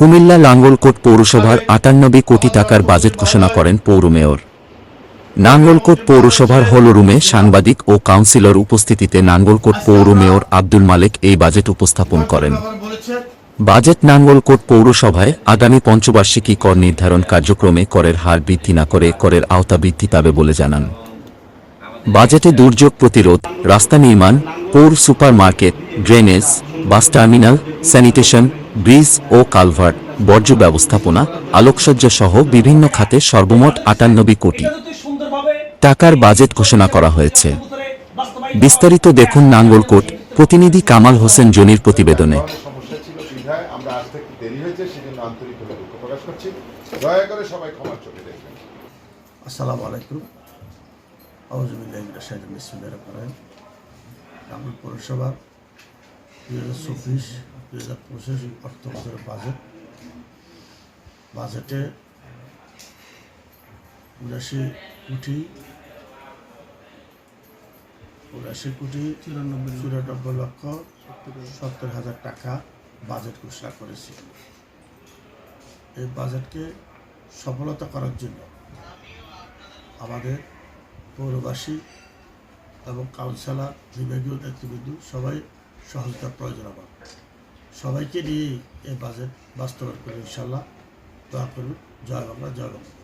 কুমিল্লা লাঙ্গলকোট পৌরসভার আটানব্বই কোটি টাকার বাজেট ঘোষণা করেন পৌর মেয়র। নাঙ্গলকোট পৌরসভার হল রুমে সাংবাদিক ও কাউন্সিলর উপস্থিতিতে নাঙ্গলকোট পৌর মেয়র আব্দুল মালেক এই বাজেট উপস্থাপন করেন। বাজেট নাঙ্গলকোট পৌরসভায় আগামী পঞ্চবার্ষিকী কর নির্ধারণ কার্যক্রমে করের হার বৃদ্ধি না করে করের আওতা বৃদ্ধি পাবে বলে জানান। বাজেটে দুর্যোগ প্রতিরোধ রাস্তা নির্মাণ পৌর super market drainage bus terminal sanitation bridge ও কালভার্ট বর্জ্য ব্যবস্থাপনা আলোকসজ্জা সহ বিভিন্ন খাতে সর্বমোট আটানব্বই কোটি টাকার বাজেট ঘোষণা করা হয়েছে। বিস্তারিত দেখুন নাঙ্গলকোট প্রতিনিধি কামাল হোসেন জনির প্রতিবেদনে। সমস্যা ছিল বিধায় আমরা আসতে একটু দেরি হয়েছে সেজন্য আন্তরিকভাবে দুঃখ প্রকাশ করছি। দয়া করে সবাই ক্ষমার চোখে দেখবেন। আসসালামু আলাইকুম। রামপুর পৌরসভা দুই হাজার চব্বিশ দুই হাজার পঁচিশ বাজেট বাজেটে উনাশি কোটি উনাশি কোটি চুরানব্বই চুরানব্বই লক্ষ সত্তর হাজার টাকা বাজেট ঘোষণা করেছি। এই বাজেটকে সফলতা করার জন্য আমাদের পৌরবাসী এবং কাউন্সিলর, বিভাগীয় নেতৃবৃন্দ সবাই সহযোগিতার প্রয়োজন আমার সবাইকে নিয়েই এই বাজেট বাস্তবায়ন করবে ইনশাল্লাহ দোয়া করুন। জয় বাংলা জয় বাংলা।